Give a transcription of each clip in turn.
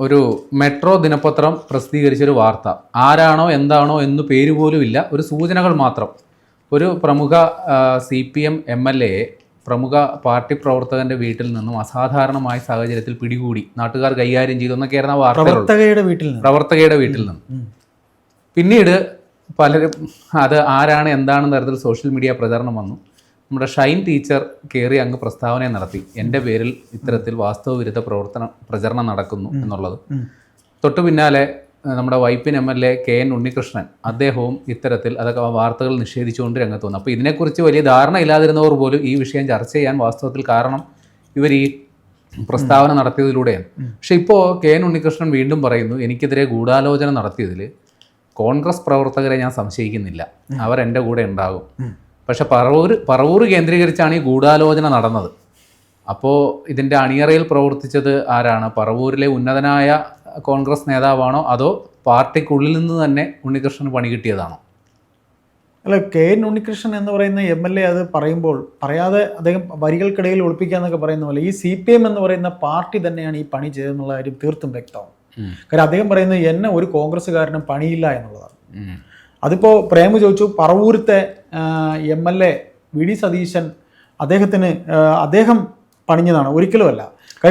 ഒരു മെട്രോ ദിനപത്രം പ്രസിദ്ധീകരിച്ചൊരു വാർത്ത. ആരാണോ എന്താണോ എന്ന് പേര് പോലും ഇല്ല. ഒരു സൂചനകൾ മാത്രം. ഒരു പ്രമുഖ C P M M L എയെ പ്രമുഖ പാർട്ടി പ്രവർത്തകന്റെ വീട്ടിൽ നിന്നും അസാധാരണമായ സാഹചര്യത്തിൽ പിടികൂടി. നാട്ടുകാർ കൈകാര്യം ചെയ്തു എന്നൊക്കെയായിരുന്നു ആ വാർത്തകൾ. പ്രവർത്തകയുടെ വീട്ടിൽ നിന്ന്? പ്രവർത്തകയുടെ വീട്ടിൽ നിന്ന്. പിന്നീട് പലരും അത് ആരാണ് എന്താണെന്ന തരത്തിൽ സോഷ്യൽ മീഡിയ പ്രചാരണം വന്നു. നമ്മുടെ ഷൈൻ ടീച്ചർ കയറി അങ്ങ് പ്രസ്താവന നടത്തി. എന്റെ പേരിൽ ഇത്തരത്തിൽ വാസ്തവ വിരുദ്ധ പ്രവർത്തനം പ്രചരണം നടക്കുന്നു എന്നുള്ളത്. തൊട്ടു പിന്നാലെ നമ്മുടെ Vypin M L A K N Unnikrishnan അദ്ദേഹവും ഇത്തരത്തിൽ അതൊക്കെ വാർത്തകൾ നിഷേധിച്ചുകൊണ്ട് രംഗത്ത് വന്നു അപ്പോൾ ഇതിനെക്കുറിച്ച് വലിയ ധാരണ ഇല്ലാതിരുന്നവർ പോലും ഈ വിഷയം ചർച്ച ചെയ്യാൻ വാസ്തവത്തിൽ കാരണം ഇവർ ഈ പ്രസ്താവന നടത്തിയതിലൂടെയാണ്. പക്ഷെ ഇപ്പോൾ കെ എൻ ഉണ്ണികൃഷ്ണൻ വീണ്ടും പറയുന്നു എനിക്കെതിരെ ഗൂഢാലോചന നടത്തിയതിൽ കോൺഗ്രസ് പ്രവർത്തകരെ ഞാൻ സംശയിക്കുന്നില്ല. അവർ എന്റെ കൂടെ ഉണ്ടാകും. പക്ഷെ പറവൂർ പറവൂർ കേന്ദ്രീകരിച്ചാണ് ഈ ഗൂഢാലോചന നടന്നത്. അപ്പോൾ ഇതിന്റെ അണിയറയിൽ പ്രവർത്തിച്ചത് ആരാണ്? പറവൂരിലെ ഉന്നതനായ കോൺഗ്രസ് നേതാവാണോ? അതോ പാർട്ടിക്കുള്ളിൽ നിന്ന് തന്നെ ഉണ്ണികൃഷ്ണന് പണി കിട്ടിയതാണോ? അല്ല കെ എൻ ഉണ്ണികൃഷ്ണൻ എന്ന് പറയുന്ന എം എൽ എ അത് പറയുമ്പോൾ പറയാതെ അദ്ദേഹം വരികൾക്കിടയിൽ ഒളിപ്പിക്കുക എന്നൊക്കെ പറയുന്ന പോലെ ഈ സി പി എം എന്ന് പറയുന്ന പാർട്ടി തന്നെയാണ് ഈ പണി ചെയ്തതെന്നുള്ള കാര്യം തീർത്തും വ്യക്തമാണ്. കാരണം അദ്ദേഹം പറയുന്നത് എന്നെ ഒരു കോൺഗ്രസ്സുകാരനും പണിയില്ല എന്നുള്ളതാണ്. അതിപ്പോൾ പ്രേമ ചോദിച്ചു പറവൂരത്തെ M L A V D Satheesan അദ്ദേഹത്തിന് അദ്ദേഹം പണിഞ്ഞതാണ് ഒരിക്കലുമല്ല.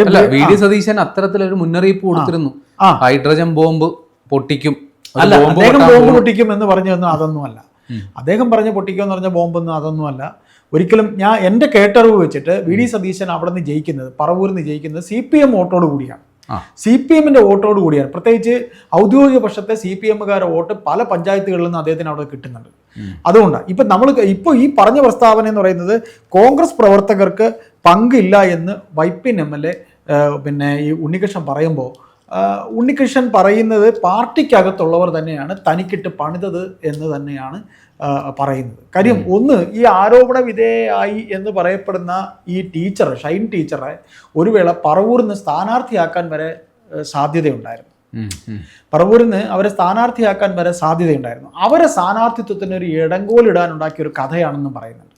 അല്ല വി ഡി സതീശൻ അത്തരത്തിലൊരു മുന്നറിയിപ്പ് കൊടുത്തിരുന്നു. ഹൈഡ്രജൻ ബോംബ് പൊട്ടിക്കും. അല്ല അദ്ദേഹം ബോംബ് പൊട്ടിക്കും എന്ന് പറഞ്ഞതൊന്നും അതൊന്നുമല്ല. അദ്ദേഹം പറഞ്ഞ പൊട്ടിക്കുമെന്ന് പറഞ്ഞ ബോംബൊന്നും അതൊന്നുമല്ല. ഒരിക്കലും ഞാൻ എന്റെ കേട്ടറിവ് വെച്ചിട്ട് വി ഡി സതീശൻ അവിടെ നിന്ന് ജയിക്കുന്നത് പറവൂരിൽ നിന്ന് ജയിക്കുന്നത് സി പി എം വോട്ടോട് കൂടിയാണ്. ആ. സി പി എമ്മിന്റെ വോട്ടോട് കൂടിയാണ്. പ്രത്യേകിച്ച് ഔദ്യോഗിക പക്ഷത്തെ സി പി എമ്മുകാരുടെ വോട്ട് പല പഞ്ചായത്തുകളിൽ നിന്ന് അദ്ദേഹത്തിന് അവിടെ കിട്ടുന്നുണ്ട്. അതുകൊണ്ടാണ് ഇപ്പൊ നമ്മൾ ഇപ്പോൾ ഈ പറഞ്ഞ പ്രസ്താവന എന്ന് പറയുന്നത് കോൺഗ്രസ് പ്രവർത്തകർക്ക് പങ്കില്ല എന്ന് വൈപ്പിൻ എം എൽ എ പിന്നെ ഈ ഉണ്ണികൃഷ്ണൻ പറയുമ്പോൾ ഉണ്ണികൃഷ്ണൻ പറയുന്നത് പാർട്ടിക്കകത്തുള്ളവർ തന്നെയാണ് തനിക്കിട്ട് പണിതത് എന്ന് തന്നെയാണ് പറയുന്നത്. കാര്യം ഒന്ന് ഈ ആരോപണ വിധേയായി എന്ന് പറയപ്പെടുന്ന ഈ ടീച്ചർ ഷൈൻ ടീച്ചറെ ഒരു വേള പറവൂരിൽ നിന്ന് സ്ഥാനാർത്ഥിയാക്കാൻ വരെ സാധ്യതയുണ്ടായിരുന്നു. പറവൂരിന്ന് അവരെ സ്ഥാനാർത്ഥിയാക്കാൻ വരെ സാധ്യതയുണ്ടായിരുന്നു. അവരെ സ്ഥാനാർത്ഥിത്വത്തിന് ഒരു ഇടങ്കോലിടാൻ ഉണ്ടാക്കിയ ഒരു കഥയാണെന്നും പറയുന്നുണ്ട്.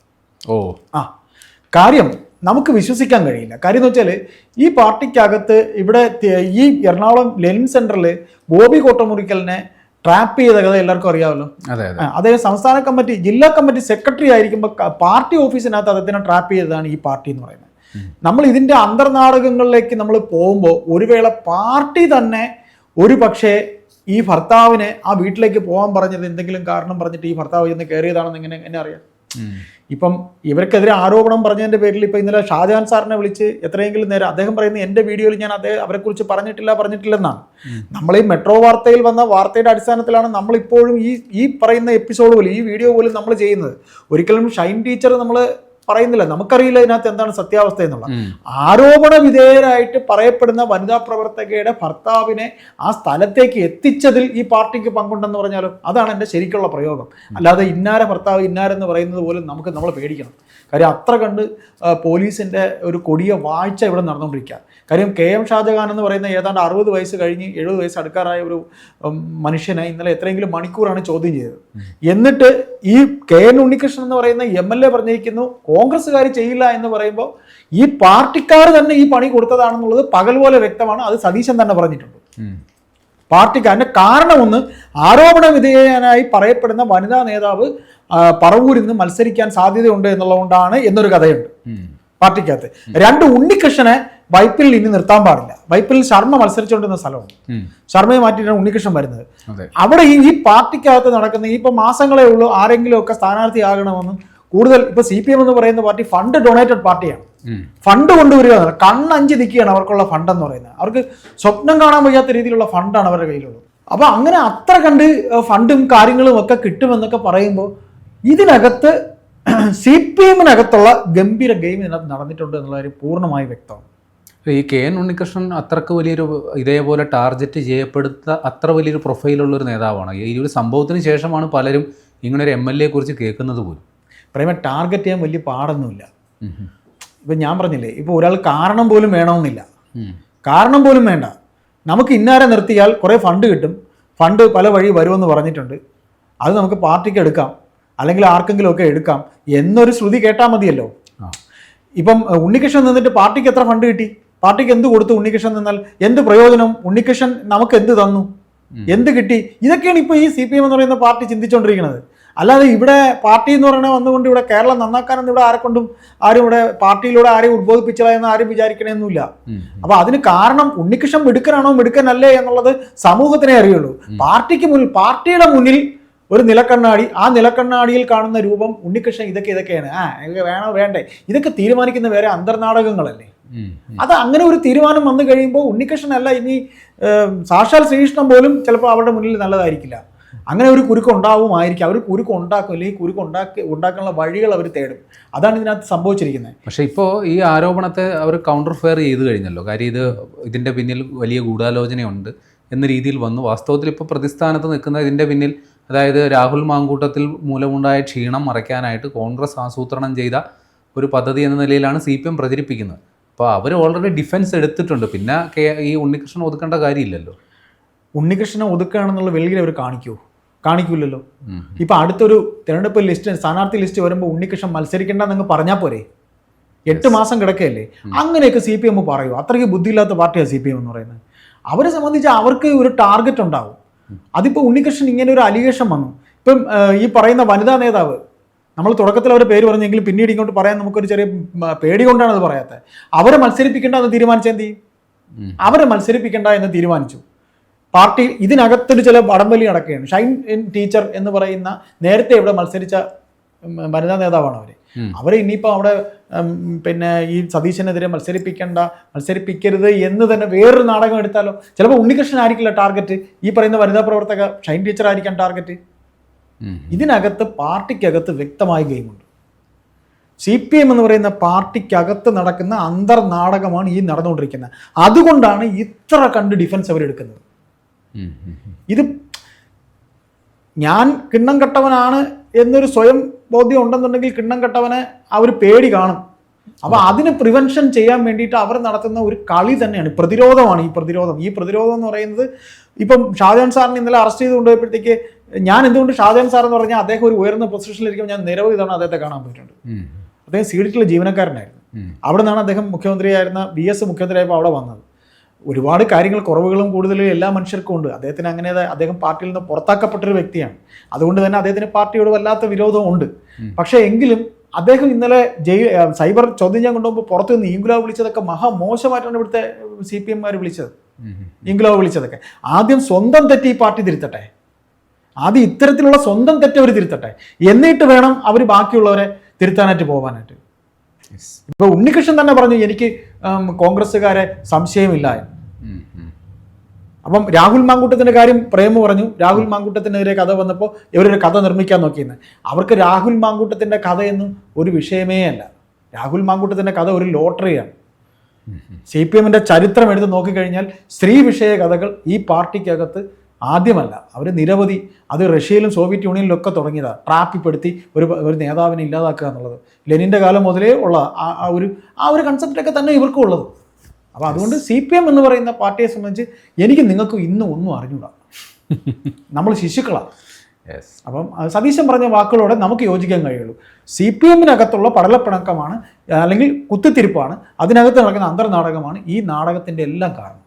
ഓ. ആ. കാര്യം നമുക്ക് വിശ്വസിക്കാൻ കഴിയില്ല. കാര്യം എന്ന് വെച്ചാൽ ഈ പാർട്ടിക്കകത്ത് ഇവിടെ ഈ എറണാകുളം ലെനിൻ സെന്ററിൽ ബോബി കോട്ടമുറിക്കലിനെ ട്രാപ്പ് ചെയ്ത കഥ എല്ലാവർക്കും അറിയാമല്ലോ. അതെ അതെ. ആ, അദ്ദേഹം സംസ്ഥാന കമ്മിറ്റി ജില്ലാ കമ്മിറ്റി സെക്രട്ടറി ആയിരിക്കുമ്പോൾ പാർട്ടി ഓഫീസിനകത്ത് അദ്ദേഹത്തിനെ ട്രാപ്പ് ചെയ്തതാണ് ഈ പാർട്ടി എന്ന് പറയുന്നത്. നമ്മൾ ഇതിന്റെ അന്തർനാടകങ്ങളിലേക്ക് നമ്മൾ പോകുമ്പോൾ ഒരു വേള പാർട്ടി തന്നെ ഒരു പക്ഷേ ഈ ഭർത്താവിനെ ആ വീട്ടിലേക്ക് പോകാൻ പറഞ്ഞത് എന്തെങ്കിലും കാരണം പറഞ്ഞിട്ട് ഈ ഭർത്താവ് ഇന്ന് കയറിയതാണെന്ന് എങ്ങനെ എന്നെ അറിയാം. ഇപ്പം ഇവർക്കെതിരെ ആരോപണം പറഞ്ഞതിന്റെ പേരിൽ ഇപ്പം ഇന്നലെ ഷാജഹാൻ സാറിനെ വിളിച്ച് എത്രയെങ്കിലും നേരം അദ്ദേഹം പറയുന്നത് എന്റെ വീഡിയോയിൽ ഞാൻ അദ്ദേഹം അവരെക്കുറിച്ച് പറഞ്ഞിട്ടില്ല പറഞ്ഞിട്ടില്ലെന്നാണ്. നമ്മൾ ഈ മെട്രോ വാർത്തയിൽ വന്ന വാർത്തയുടെ അടിസ്ഥാനത്തിലാണ് നമ്മളിപ്പോഴും ഈ ഈ പറയുന്ന എപ്പിസോഡ് പോലും ഈ വീഡിയോ പോലും നമ്മൾ ചെയ്യുന്നത്. ഒരിക്കലും ഷൈൻ ടീച്ചർ നമ്മൾ പറയുന്നില്ല. നമുക്കറിയില്ല ഇതിനകത്ത് എന്താണ് സത്യാവസ്ഥ എന്നുള്ള ആരോപണ വിധേയരായിട്ട് പറയപ്പെടുന്ന വനിതാ പ്രവർത്തകയുടെ ഭർത്താവിനെ ആ സ്ഥലത്തേക്ക് എത്തിച്ചതിൽ ഈ പാർട്ടിക്ക് പങ്കുണ്ടെന്ന് പറഞ്ഞാലും? അതാണ് എന്റെ ശരിക്കുള്ള പ്രയോഗം. അല്ലാതെ ഇന്നാര ഭർത്താവ് ഇന്നാരെന്ന് പറയുന്നത് പോലും നമുക്ക് നമ്മൾ പേടിക്കണം. കാര്യം അത്ര കണ്ട് പോലീസിന്റെ ഒരു കൊടിയ വാഴ്ച ഇവിടെ നടന്നുകൊണ്ടിരിക്കുക. കാര്യം കെ എം ഷാജഹാൻ എന്ന് പറയുന്ന ഏതാണ്ട് അറുപത് വയസ്സ് കഴിഞ്ഞ് എഴുപത് വയസ്സ് അടുക്കാറായ ഒരു മനുഷ്യനെ ഇന്നലെ എത്രയെങ്കിലും മണിക്കൂറാണ് ചോദ്യം ചെയ്തത്. എന്നിട്ട് ഈ കെ എൻ ഉണ്ണികൃഷ്ണൻ എന്ന് പറയുന്ന എം എൽ എ പറഞ്ഞിരിക്കുന്നു കോൺഗ്രസ്സുകാർ ചെയ്യില്ല എന്ന് പറയുമ്പോൾ ഈ പാർട്ടിക്കാർ തന്നെ ഈ പണി കൊടുത്തതാണെന്നുള്ളത് പകൽ പോലെ വ്യക്തമാണ് അത് സതീശൻ തന്നെ പറഞ്ഞിട്ടുണ്ട്. പാർട്ടിക്കാരന്റെ കാരണം ഒന്ന് ആരോപണ വിധേയനായി പറയപ്പെടുന്ന വനിതാ നേതാവ് പറവൂരിൽ നിന്ന് മത്സരിക്കാൻ സാധ്യതയുണ്ട് എന്നുള്ളതുകൊണ്ടാണ് എന്നൊരു കഥയുണ്ട്. പാർട്ടിക്കകത്ത്. രണ്ട് ഉണ്ണികൃഷ്ണനെ വൈപ്പിൽ ഇനി നിർത്താൻ പാടില്ല. വൈപ്പിലിൽ ശർമ്മ മത്സരിച്ചുകൊണ്ടിരുന്ന സ്ഥലമാണ്. ശർമ്മയെ മാറ്റിയിട്ടാണ് ഉണ്ണികൃഷ്ണൻ വരുന്നത്. അവിടെ ഈ ഈ പാർട്ടിക്കകത്ത് നടക്കുന്ന ഇപ്പൊ മാസങ്ങളെ ഉള്ളൂ ആരെങ്കിലും ഒക്കെ സ്ഥാനാർത്ഥിയാകണമെന്ന് കൂടുതൽ ഇപ്പൊ സി പി എം എന്ന് പറയുന്ന പാർട്ടി ഫണ്ട് ഡൊണേറ്റഡ് പാർട്ടിയാണ്. ഫണ്ട് കൊണ്ടുവരിക എന്നല്ല കണ്ണഞ്ച് നിൽക്കുകയാണ് അവർക്കുള്ള ഫണ്ട് എന്ന് പറയുന്നത്. അവർക്ക് സ്വപ്നം കാണാൻ വയ്യാത്ത രീതിയിലുള്ള ഫണ്ടാണ് അവരുടെ കയ്യിലുള്ളത്. അപ്പൊ അങ്ങനെ അത്ര കണ്ട് ഫണ്ടും കാര്യങ്ങളും ഒക്കെ കിട്ടുമെന്നൊക്കെ പറയുമ്പോൾ ഇതിനകത്ത് സി പി എമ്മിനകത്തുള്ള ഗംഭീര ഗെയിം ഇതിനകത്ത് നടന്നിട്ടുണ്ട് എന്നുള്ള കാര്യം പൂർണമായി വ്യക്തമാണ്. ഈ കെ എൻ ഉണ്ണികൃഷ്ണൻ അത്രയ്ക്ക് വലിയൊരു ഇതേപോലെ ടാർഗറ്റ് ചെയ്യപ്പെടുത്ത അത്ര വലിയൊരു പ്രൊഫൈലുള്ളൊരു നേതാവാണ്. ഈ ഒരു സംഭവത്തിന് ശേഷമാണ് പലരും ഇങ്ങനൊരു എം എൽ എയെ കുറിച്ച് കേൾക്കുന്നത് പോലും. പ്രേമ ടാർഗറ്റ് ചെയ്യാൻ വലിയ പാടൊന്നുമില്ല. ഇപ്പം ഞാൻ പറഞ്ഞില്ലേ ഇപ്പോൾ ഒരാൾ കാരണം പോലും വേണമെന്നില്ല. കാരണം പോലും വേണ്ട. നമുക്ക് ഇന്നാരെ നിർത്തിയാൽ കുറേ ഫണ്ട് കിട്ടും. ഫണ്ട് പല വഴി വരുമെന്ന് പറഞ്ഞിട്ടുണ്ട്. അത് നമുക്ക് പാർട്ടിക്ക് എടുക്കാം. അല്ലെങ്കിൽ ആർക്കെങ്കിലും ഒക്കെ എടുക്കാം. എന്നൊരു ശ്രുതി കേട്ടാൽ മതിയല്ലോ. ഇപ്പം ഉണ്ണികൃഷ്ണൻ നിന്നിട്ട് പാർട്ടിക്ക് എത്ര ഫണ്ട് കിട്ടി? പാർട്ടിക്ക് എന്ത് കൊടുത്തു ഉണ്ണികൃഷ്ണൻ നിന്നാൽ എന്ത് പ്രയോജനം? ഉണ്ണികൃഷ്ണൻ നമുക്ക് എന്ത് തന്നു? എന്ത് കിട്ടി? ഇതൊക്കെയാണ് ഇപ്പോൾ ഈ സി പി എം എന്ന് പറയുന്ന പാർട്ടി ചിന്തിച്ചുകൊണ്ടിരിക്കുന്നത് അല്ലാതെ ഇവിടെ പാർട്ടി എന്ന് പറയുന്നത് വന്നുകൊണ്ട് ഇവിടെ കേരളം നന്നാക്കാനൊന്നും ഇവിടെ ആരെക്കൊണ്ടും ആരും ഇവിടെ പാർട്ടിയിലൂടെ ആരെയും ഉദ്ബോധിപ്പിച്ചതായെന്ന് ആരും വിചാരിക്കണമെന്നില്ല. അപ്പൊ അതിന് കാരണം ഉണ്ണികൃഷ്ണൻ മിടുക്കനാണോ മിടുക്കനല്ലേ എന്നുള്ളത് സമൂഹത്തിനെ അറിയുള്ളൂ. പാർട്ടിക്ക് മുന്നിൽ പാർട്ടിയുടെ മുന്നിൽ ഒരു നിലക്കണ്ണാടി ആ നിലക്കണ്ണാടിയിൽ കാണുന്ന രൂപം ഉണ്ണികൃഷ്ണൻ ഇതൊക്കെ ഇതൊക്കെയാണ്. ആ വേണോ വേണ്ടേ? ഇതൊക്കെ തീരുമാനിക്കുന്ന വേറെ അന്തർനാടകങ്ങളല്ലേ. അത് അങ്ങനെ ഒരു തീരുമാനം വന്നു കഴിയുമ്പോൾ ഉണ്ണികൃഷ്ണനല്ല ഇനി സാക്ഷാൽ ശ്രീകൃഷ്ണൻ പോലും ചിലപ്പോൾ അവരുടെ മുന്നിൽ നല്ലതായിരിക്കില്ല. അങ്ങനെ ഒരു കുരുക്ക് ഉണ്ടാവുമായിരിക്കും. അവർ കുരുക്ക് ഉണ്ടാക്കും അല്ലെങ്കിൽ കുരുക്ക് ഉണ്ടാക്കി ഉണ്ടാക്കാനുള്ള വഴികൾ അവർ തേടും. അതാണ് ഇതിനകത്ത് സംഭവിച്ചിരിക്കുന്നത്. പക്ഷേ ഇപ്പോൾ ഈ ആരോപണത്തെ അവർ കൗണ്ടർ ഫെയർ ചെയ്ത് കഴിഞ്ഞല്ലോ. കാര്യം ഇത് ഇതിന്റെ പിന്നിൽ വലിയ ഗൂഢാലോചനയുണ്ട് എന്ന രീതിയിൽ വന്നു. വാസ്തവത്തിൽ ഇപ്പോൾ പ്രതിസ്ഥാനത്ത് നിൽക്കുന്ന ഇതിന്റെ പിന്നിൽ അതായത് രാഹുൽ മാങ്കൂട്ടത്തിൽ മൂലമുണ്ടായ ക്ഷീണം മറയ്ക്കാനായിട്ട് കോൺഗ്രസ് ആസൂത്രണം ചെയ്ത ഒരു പദ്ധതി എന്ന നിലയിലാണ് സി പി എം പ്രചരിപ്പിക്കുന്നത്. അപ്പോൾ അവർ ഓൾറെഡി ഡിഫൻസ് എടുത്തിട്ടുണ്ട്. പിന്നെ കെ- ഈ ഉണ്ണികൃഷ്ണൻ ഒതുക്കേണ്ട കാര്യമില്ലല്ലോ. ഉണ്ണികൃഷ്ണൻ ഒതുക്കുകയാണെന്നുള്ള വെളിയിൽ അവർ കാണിക്കുമോ കാണിക്കൂലല്ലോ. ഇപ്പൊ അടുത്തൊരു തിരഞ്ഞെടുപ്പ് ലിസ്റ്റ് സ്ഥാനാർത്ഥി ലിസ്റ്റ് വരുമ്പോൾ ഉണ്ണികൃഷ്ണൻ മത്സരിക്കേണ്ടെന്ന് പറഞ്ഞാൽ പോരെ? എട്ട് മാസം കിടക്കുകയല്ലേ അങ്ങനെയൊക്കെ സി പി എം പറയൂ. അത്രയ്ക്ക് ബുദ്ധിയില്ലാത്ത പാർട്ടിയാണ് സി പി എം എന്ന് പറയുന്നത്. അവരെ സംബന്ധിച്ച് അവർക്ക് ഒരു ടാർഗറ്റ് ഉണ്ടാവും. അതിപ്പോൾ ഉണ്ണികൃഷ്ണൻ ഇങ്ങനെ ഒരു അലിഗേഷൻ വന്നു. ഇപ്പം ഈ പറയുന്ന വനിതാ നേതാവ് നമ്മൾ തുടക്കത്തിൽ അവർ പേര് പറഞ്ഞെങ്കിലും പിന്നീട് ഇങ്ങോട്ട് പറയാൻ നമുക്കൊരു ചെറിയ പേടി കൊണ്ടാണ് അത് പറയാത്തത്. അവരെ മത്സരിപ്പിക്കേണ്ട എന്ന് തീരുമാനിച്ച എന്ത് ചെയ്യും? അവരെ മത്സരിപ്പിക്കേണ്ട എന്ന് തീരുമാനിച്ചു. പാർട്ടി ഇതിനകത്തൊരു ചില വടംവലി നടക്കുകയാണ്. ഷൈൻ ഇൻ ടീച്ചർ എന്ന് പറയുന്ന നേരത്തെ ഇവിടെ മത്സരിച്ച വനിതാ നേതാവാണ് അവർ അവർ ഇനിയിപ്പോൾ അവിടെ പിന്നെ ഈ സതീശനെതിരെ മത്സരിപ്പിക്കേണ്ട മത്സരിപ്പിക്കരുത് എന്ന് തന്നെ വേറൊരു നാടകം എടുത്താലോ? ചിലപ്പോൾ ഉണ്ണികൃഷ്ണൻ ആയിരിക്കില്ല ടാർഗറ്റ് ഈ പറയുന്ന വനിതാ പ്രവർത്തക ഷൈൻ ടീച്ചർ ആയിരിക്കാം ടാർഗറ്റ്. ഇതിനകത്ത് പാർട്ടിക്കകത്ത് വ്യക്തമായ ഗെയിമുണ്ട്. സി പി എം എന്ന് പറയുന്ന പാർട്ടിക്കകത്ത് നടക്കുന്ന അന്തർനാടകമാണ് ഈ നടന്നുകൊണ്ടിരിക്കുന്നത്. അതുകൊണ്ടാണ് ഇത്ര കണ്ട് ഡിഫൻസ് അവരെടുക്കുന്നത്. ഇത് ഞാൻ കിണ്ണം കെട്ടവനാണ് എന്നൊരു സ്വയം ബോധ്യം ഉണ്ടെന്നുണ്ടെങ്കിൽ കിണ്ണം കെട്ടവനെ ആ ഒരു പേടി കാണും. അപ്പോൾ അതിന് പ്രിവെൻഷൻ ചെയ്യാൻ വേണ്ടിയിട്ട് അവർ നടത്തുന്ന ഒരു കളി തന്നെയാണ്. പ്രതിരോധമാണ് ഈ പ്രതിരോധം. ഈ പ്രതിരോധം എന്ന് പറയുന്നത് ഇപ്പം ഷാജഹാൻ സാറിനെ ഇന്നലെ അറസ്റ്റ് ചെയ്ത് കൊണ്ടുപോയപ്പോഴത്തേക്ക് ഞാൻ എന്തുകൊണ്ട് ഷാജഹാൻ സാർ എന്ന് പറഞ്ഞാൽ അദ്ദേഹം ഒരു ഉയർന്ന പൊസിഷനിലിരിക്കുമ്പോൾ ഞാൻ നിരവധി തവണ അദ്ദേഹത്തെ കാണാൻ പറ്റിയിട്ടുണ്ട് അദ്ദേഹം സീഡിറ്റിലെ ജീവനക്കാരനായിരുന്നു. അവിടെ നിന്നാണ് അദ്ദേഹം മുഖ്യമന്ത്രിയായിരുന്ന ബി എസ് മുഖ്യമന്ത്രിയായപ്പോൾ അവിടെ വന്നത്. ഒരുപാട് കാര്യങ്ങൾ കുറവുകളും കൂടുതലും എല്ലാ മനുഷ്യർക്കും ഉണ്ട്. അദ്ദേഹത്തിന് അങ്ങനെ അദ്ദേഹം പാർട്ടിയിൽ നിന്ന് പുറത്താക്കപ്പെട്ടൊരു വ്യക്തിയാണ്. അതുകൊണ്ട് തന്നെ അദ്ദേഹത്തിന് പാർട്ടിയോട് വല്ലാത്ത വിരോധവും ഉണ്ട്. പക്ഷേ എങ്കിലും അദ്ദേഹം ഇന്നലെ ജയിൽ സൈബർ ചോദ്യം ചെയ്യാൻ കൊണ്ടുപോകുമ്പോൾ പുറത്തു നിന്ന് ഈങ്കുലാവ് വിളിച്ചതൊക്കെ മഹാമോശമായിട്ടാണ് ഇവിടുത്തെ സി പി എംമാർ വിളിച്ചത്. ഇംഗ്ലാവ് വിളിച്ചതൊക്കെ. ആദ്യം സ്വന്തം തെറ്റി ഈ പാർട്ടി തിരുത്തട്ടെ. ആദ്യം ഇത്തരത്തിലുള്ള സ്വന്തം തെറ്റ് അവർ തിരുത്തട്ടെ. എന്നിട്ട് വേണം അവർ ബാക്കിയുള്ളവരെ തിരുത്താനായിട്ട് പോകാനായിട്ട്. ഇപ്പൊ ഉണ്ണികൃഷ്ണൻ തന്നെ പറഞ്ഞു എനിക്ക് കോൺഗ്രസ്സുകാരെ സംശയമില്ല. അപ്പം രാഹുൽ മാങ്കൂട്ടത്തിന്റെ കാര്യം പ്രേമ പറഞ്ഞു. രാഹുൽ മാങ്കൂട്ടത്തിനെതിരെ കഥ വന്നപ്പോൾ ഇവരൊരു കഥ നിർമ്മിക്കാൻ നോക്കിയെന്ന്. അവർക്ക് രാഹുൽ മാങ്കൂട്ടത്തിന്റെ കഥയൊന്നും ഒരു വിഷയമേ അല്ല. രാഹുൽ മാങ്കൂട്ടത്തിന്റെ കഥ ഒരു ലോട്ടറിയാണ്. സി പി എമ്മിന്റെ ചരിത്രം എടുത്ത് നോക്കിക്കഴിഞ്ഞാൽ സ്ത്രീ വിഷയ കഥകൾ ഈ പാർട്ടിക്കകത്ത് ആദ്യമല്ല. അവർ നിരവധി അത് റഷ്യയിലും സോവിയറ്റ് യൂണിയനിലും ഒക്കെ തുടങ്ങിയതാണ് ട്രാപ്പിപ്പെടുത്തി ഒരു ഒരു നേതാവിനെ ഇല്ലാതാക്കുക എന്നുള്ളത്. ലെനിന്റെ കാലം മുതലേ ഉള്ള ആ ഒരു ആ ഒരു കൺസെപ്റ്റൊക്കെ തന്നെ ഇവർക്കും ഉള്ളത്. അപ്പോൾ അതുകൊണ്ട് സി പി എം എന്ന് പറയുന്ന പാർട്ടിയെ സംബന്ധിച്ച് എനിക്ക് നിങ്ങൾക്ക് ഇന്നും ഒന്നും അറിഞ്ഞൂടാ. നമ്മൾ ശിശുക്കളാണ്. അപ്പം സതീശൻ പറഞ്ഞ വാക്കുകളോടെ നമുക്ക് യോജിക്കാൻ കഴിയുള്ളൂ. സി പി എമ്മിനകത്തുള്ള പടലപ്പിണക്കമാണ് അല്ലെങ്കിൽ കുത്തിത്തിരിപ്പാണ് അതിനകത്ത് നടക്കുന്ന അന്തർനാടകമാണ് ഈ നാടകത്തിന്റെ എല്ലാം കാരണം.